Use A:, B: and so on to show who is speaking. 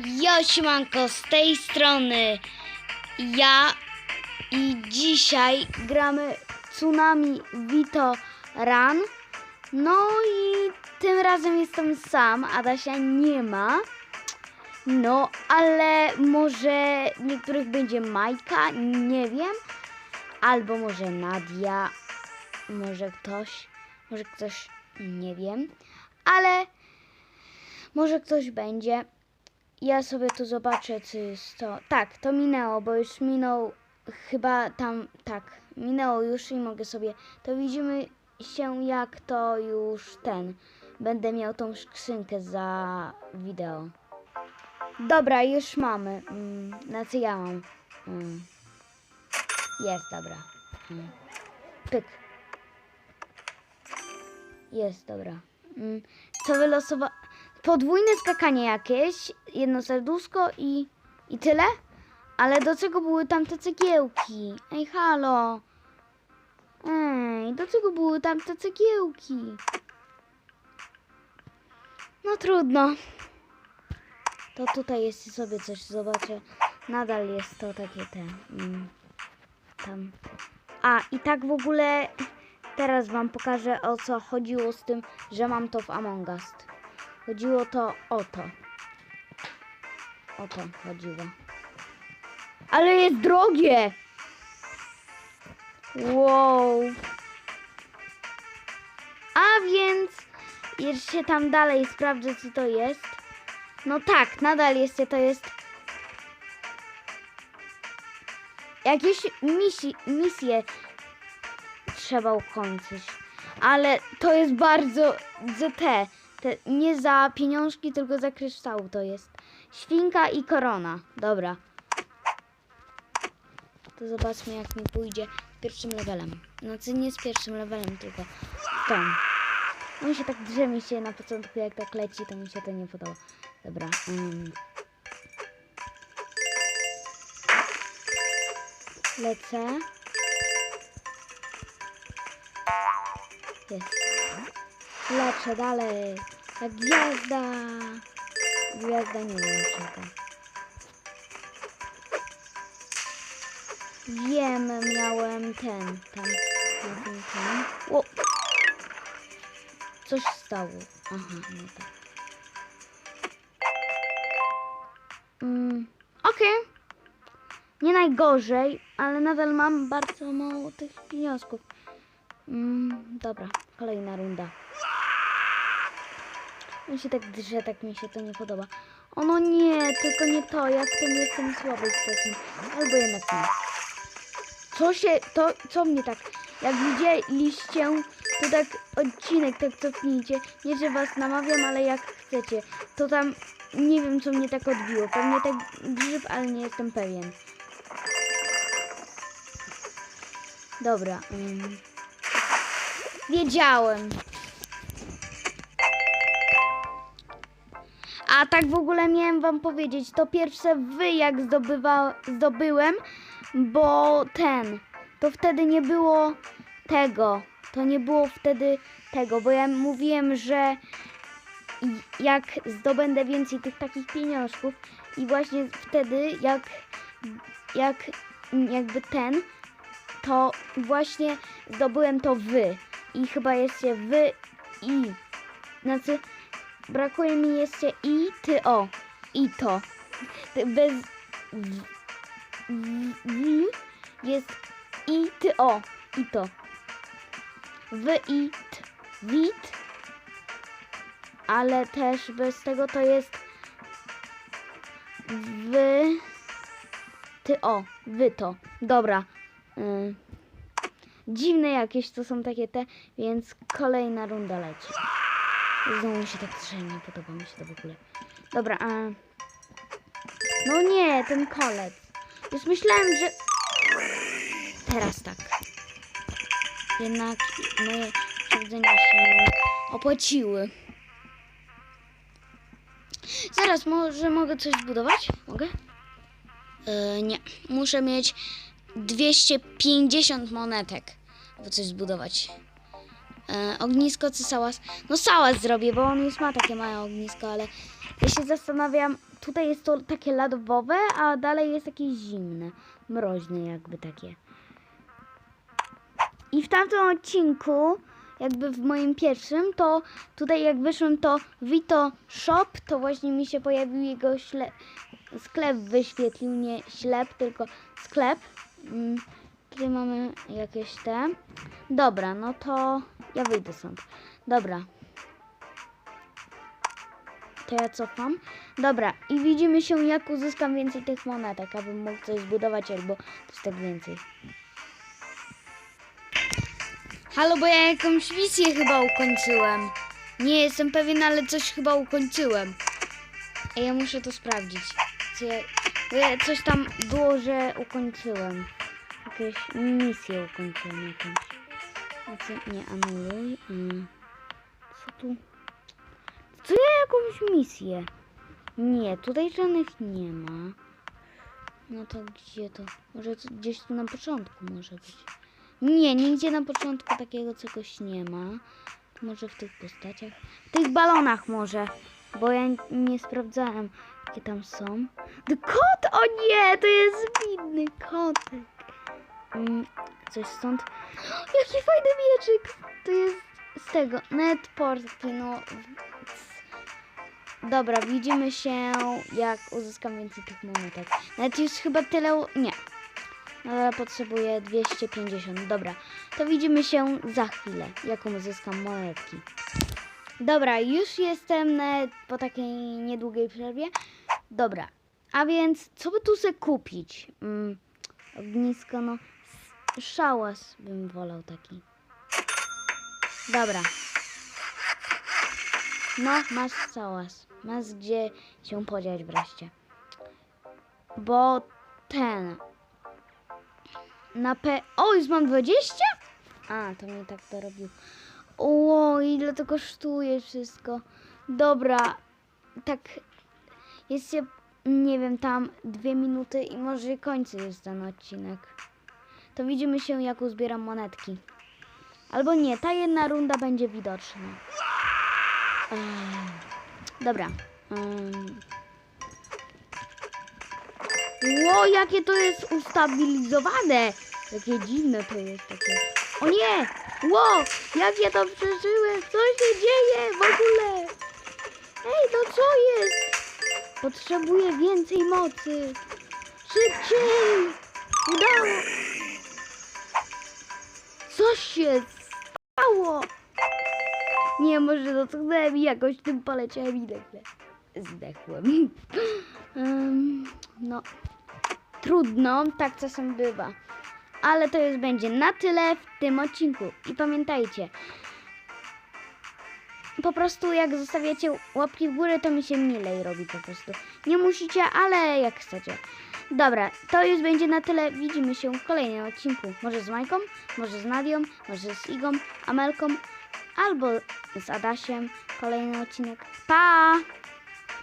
A: Jo, siemanko, z tej strony ja i dzisiaj gramy Tsunami Vito Run. No i tym razem jestem sam, Adasia nie ma. No, ale może niektórych będzie Majka, nie wiem. Albo może Nadia, może ktoś, może ktoś, nie wiem. Ale może ktoś będzie. Ja sobie tu zobaczę, co jest to. Tak, to minęło, bo już minął chyba tam, tak, minęło już i mogę sobie. To widzimy się, jak to już ten. Będę miał tą skrzynkę za wideo. Dobra, już mamy. Mm, co ja mam? Mm. Jest, dobra. Mm. Pyk. Jest, dobra. Mm. Co wylosowa... Podwójne skakanie jakieś, jedno serduszko i, i tyle? Ale do czego były tam te cegiełki? Ej, halo. Ej, do czego były tam te cegiełki? No trudno. To tutaj jest sobie coś, zobaczę. Nadal jest to takie te... Mm, tam. A, i tak w ogóle teraz wam pokażę o co chodziło z tym, że mam to w Among Us. Chodziło to o to. O to chodziło. Ale jest drogie! Wow. A więc jeszcze tam dalej sprawdzę co to jest. No tak, nadal jeszcze to jest jakieś misji, misje trzeba ukończyć. Ale to jest bardzo za te. Nie za pieniążki, tylko za kryształu to jest. Świnka i korona. Dobra. To zobaczmy jak mi pójdzie z pierwszym levelem. Znaczy nie z pierwszym levelem, tylko. No mi się tak drze mi się na początku jak tak leci, to mi się to nie podoba. Dobra. Mm. Lecę. Jest. Lecę dalej. Jak gwiazda. Gwiazda nie wiem czego. Wiem, miałem ten, tam, ten, ten, ten. Ło. Coś stało. Aha, no tak. Mm, Okej. Nie najgorzej, ale nadal mam bardzo mało tych pieniążków. Mm, dobra, kolejna runda. Mi się tak drze, tak mi się to nie podoba. O no nie, tylko nie to, jak ten jestem słaby strasznie. Albo jednak nie. Co się, to, co mnie tak, jak widzieliście, to tak odcinek tak cofnijcie. Nie, że was namawiam, ale jak chcecie. To tam, nie wiem co mnie tak odbiło. Pewnie tak grzyb, ale nie jestem pewien. Dobra. Mm. Wiedziałem. A tak w ogóle miałem wam powiedzieć, to pierwsze wy jak zdobywa, zdobyłem, bo ten, to wtedy nie było tego, to nie było wtedy tego, bo ja mówiłem, że jak zdobędę więcej tych takich pieniążków i właśnie wtedy jak, jak jakby ten, to właśnie zdobyłem to wy. I chyba jeszcze wy i, znaczy brakuje mi jeszcze i, ty, o, i to. Bez w, jest i, ty, o, i to. W, i, t, wit, ale też bez tego to jest w, ty, o, wy to. Dobra. Y, dziwne jakieś to są takie te, więc kolejna runda leci. Znowu mi się tak drze, nie podoba mi się to w ogóle. Dobra, a... No nie, ten kolec. Już myślałem, że... Teraz tak. Jednak moje twierdzenia się opłaciły. Zaraz, może mogę coś zbudować? Mogę? Yy, nie. Muszę mieć 250 monetek, by coś zbudować. E, ognisko czy sałas? No sałas zrobię, bo on już ma takie małe ognisko, ale Ja się zastanawiam, tutaj jest to takie ladowowe, a dalej jest takie zimne, mroźne jakby takie. I w tamtym odcinku, jakby w moim pierwszym, to tutaj jak wyszłem to Vito Shop, to właśnie mi się pojawił jego sklep, wyświetlił nie ślep, tylko sklep. Mm, Tutaj mamy jakieś te. Dobra, no to ja wyjdę stąd. Dobra. To ja cofam. Dobra, i widzimy się jak uzyskam więcej tych monetek, abym mógł coś zbudować albo coś tak więcej. Halo, bo ja jakąś misję chyba ukończyłem. Nie jestem pewien, ale coś chyba ukończyłem. Ej, ja muszę to sprawdzić. Ja, coś tam było, że ukończyłem. Jakąś misję ukończyłem jakąś. Znaczy, nie, anuluj. Mm. Co tu? Co ja jakąś misję? Nie, tutaj żadnych nie ma. No to gdzie to? Może tu- gdzieś tu na początku może być. Nie, nigdzie na początku takiego czegoś nie ma. To może w tych postaciach. W tych balonach może. Bo ja nie sprawdzałem, jakie tam są. The kot! O nie, to jest widny kotek. Mm, coś stąd. Jaki fajny mieczyk! To jest z tego. Netportki, no. Dobra, widzimy się, jak uzyskam więcej tych monetek. Nawet już chyba tyle. Nie. Ale potrzebuję 250. Dobra, to widzimy się za chwilę, jaką uzyskam monetki. Dobra, już jestem po takiej niedługiej przerwie. Dobra, a więc co by tu sobie kupić? Mm, ognisko, no. Szałas bym wolał taki. Dobra. No, masz szałas. Masz gdzie się podziać wreszcie. Bo ten. Na P. O, już mam 20? A, to mnie tak dorobił. O, ile to kosztuje wszystko. Dobra, tak jest się, nie wiem, tam dwie minuty i może kończy już ten odcinek. To widzimy się, jak uzbieram monetki. Albo nie, ta jedna runda będzie widoczna. Ech, dobra. Ym. Ło, jakie to jest ustabilizowane! Jakie dziwne to jest takie. O nie! Ło! Jak ja to przeżyłem? Co się dzieje w ogóle? Ej, to co jest? Potrzebuję więcej mocy. Szybciej! Udało! Co się stało? Nie, może dotknąłem i jakoś tym poleciałem i nagle zdechłem. Ym, no, trudno, tak czasem bywa. Ale to już będzie na tyle w tym odcinku. I pamiętajcie, po prostu jak zostawiacie łapki w górę, to mi się milej robi po prostu. Nie musicie, ale jak chcecie. Dobra, to już będzie na tyle. Widzimy się w kolejnym odcinku. Może z Majką, może z Nadią, może z Igą, Amelką, albo z Adasiem. Kolejny odcinek. Pa!